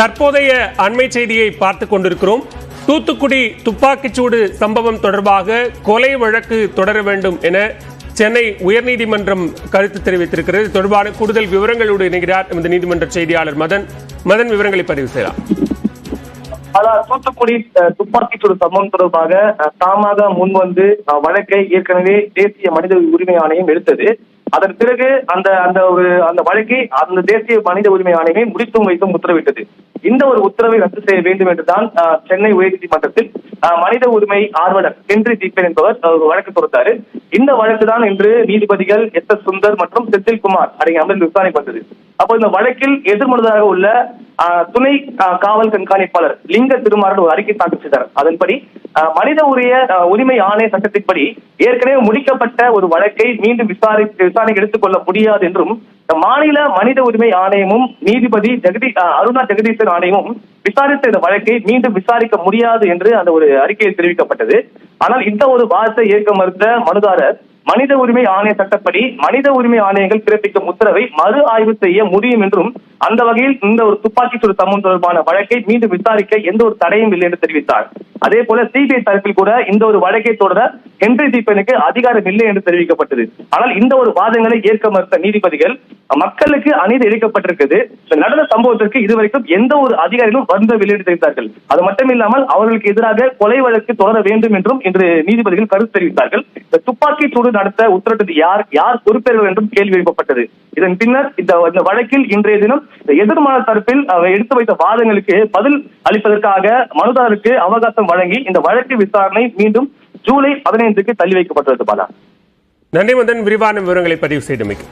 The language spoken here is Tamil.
தற்போதைய அண்மை செய்தியை பார்த்து கொண்டிருக்கிறோம். தூத்துக்குடி துப்பாக்கிச்சூடு சம்பவம் தொடர்பாக கொலை வழக்கு தொடர வேண்டும் என சென்னை உயர்நீதிமன்றம் கருத்து தெரிவித்திருக்கிறது. தொடர்பான கூடுதல் விவரங்களோடு இணைகிறார் நமது நீதிமன்ற செய்தியாளர் மதன். மதன் விவரங்களை பதிவு செய்யலாம். அதாவது தூத்துக்குடி துப்பாக்கி துப்பாக்கிச்சூடு சம்பவம் தொடர்பாக தாமாக முன் வந்து வழக்கை ஏற்கனவே தேசிய மனித உரிமை ஆணையம் எடுத்தது. அதன் பிறகு அந்த அந்த ஒரு அந்த வழக்கை அந்த தேசிய மனித உரிமை ஆணையமே முடித்தும் வைத்தும் உத்தரவிட்டது. இந்த ஒரு உத்தரவை ரத்து செய்ய வேண்டும் என்றுதான் சென்னை உயர்நீதிமன்றத்தில் மனித உரிமை ஆர்வலர் ஹென்றி தீபன் என்பவர் ஒரு வழக்கு தொடுத்தாரு. இந்த வழக்கு தான் இன்று நீதிபதிகள் எஸ் எஸ் சுந்தர் மற்றும் செந்தில்குமார் அடங்கிய அமர்வில் விசாரணை வந்தது அப்போ இந்த வழக்கில் எதிர்மனதாக உள்ள துணை காவல் கண்காணிப்பாளர் லிங்க திருமாறன் ஒரு அறிக்கை தாக்கல் அதன்படி மனித உரிய உரிமை ஆணைய சட்டத்தின்படி ஏற்கனவே முடிக்கப்பட்ட ஒரு வழக்கை மீண்டும் விசாரி விசாரணைக்கு எடுத்துக்கொள்ள முடியாது என்றும் மாநில மனித உரிமை ஆணையமும் நீதிபதி ஜெகதி அருணா ஜெகதீசன் ஆணையமும் விசாரித்த இந்த வழக்கை மீண்டும் விசாரிக்க முடியாது என்று அந்த ஒரு அறிக்கையில் தெரிவிக்கப்பட்டது. ஆனால் இந்த ஒரு வார்த்தை ஏற்க மறுத்த மனுதாரர் மனித உரிமை ஆணைய சட்டப்படி மனித உரிமை ஆணையங்கள் பிறப்பிக்கும் உத்தரவை மறு ஆய்வு செய்ய முடியும் என்றும் அந்த வகையில் இந்த ஒரு துப்பாக்கி சூடு சம்பவம் தொடர்பான வழக்கை மீண்டும் விசாரிக்க எந்த ஒரு தடையும் இல்லை என்று தெரிவித்தார். அதே போல சிபிஐ தரப்பில் கூட இந்த ஒரு வழக்கை தொடர ஹென்றி தீபனுக்கு அதிகாரம் இல்லை என்று தெரிவிக்கப்பட்டது. ஆனால் இந்த ஒரு வாதங்களை ஏற்க மறுத்த நீதிபதிகள் மக்களுக்கு அநீதி இழைக்கப்பட்டிருக்குது நடந்த சம்பவத்திற்கு இதுவரைக்கும் எந்த ஒரு அதிகாரிகளும் வருந்தவில்லை என்று தெரிவித்தார்கள். அது மட்டும் இல்லாமல் அவர்களுக்கு எதிராக கொலை வழக்கு தொடர வேண்டும் என்றும் இன்று நீதிபதிகள் கருத்து தெரிவித்தார்கள். இந்த துப்பாக்கி சூடு நடத்த உத்தரவிட்டது யார் யார் பொறுப்பேறுவர் என்றும் கேள்வி எழுப்பப்பட்டது. இதன் பின்னர் இந்த வழக்கில் இன்றைய தினம் எதிர்மான தரப்பில் அவர் எடுத்து வைத்த வாதங்களுக்கு பதில் அளிப்பதற்காக மனுதாரருக்கு அவகாசம் வழங்கி இந்த வழக்கு விசாரணை மீண்டும் ஜூலை பதினைந்துக்கு தள்ளி வைக்கப்பட்டுள்ளது பாலா. நன்றி மதன் விரிவான விவரங்களை பதிவு செய்தமைக்கு